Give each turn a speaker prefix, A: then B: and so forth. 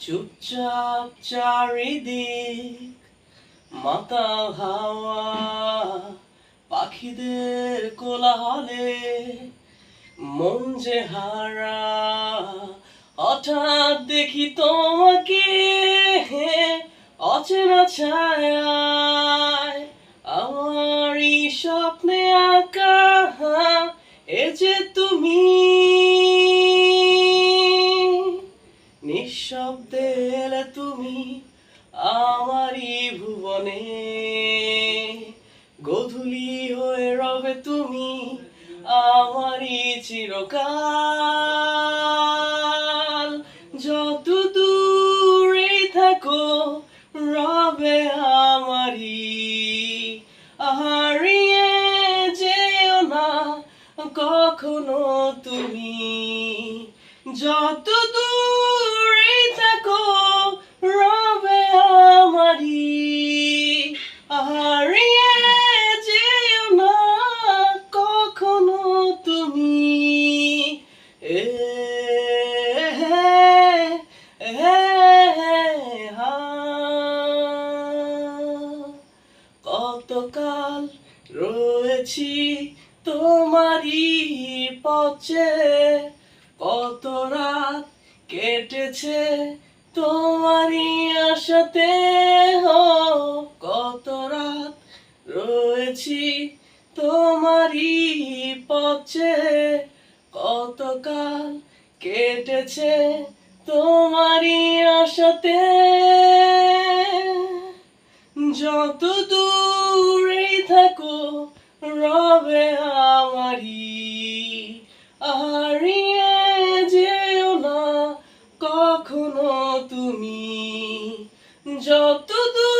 A: চুপচাপ চারিদিক মাতাল হাওয়া পাখিদের কোলাহলে মন যে হারা হঠাৎ দেখি তোমাকে অচেনা ছায়ায় নিঃশব্দে এলে তুমি আমারই ভুবনে। গধূলি হয়ে রবে তুমি আমারই চিরকাল। যত দূরে থাকো, রবে আমারই। হারিয়ে যেও না কখনো তুমি। যত দূরে কতকাল রয়েছি তোমারই পচে কত রাত কেটেছে তোমারই আশাতে। হো কত রাত রয়েছি তোমারই পচে কতকাল কেটেছে তোমারই আশাতে। যত দূরে থাকো রবে আমারি হারিয়ে যেও না কখনো তুমি। যত দূর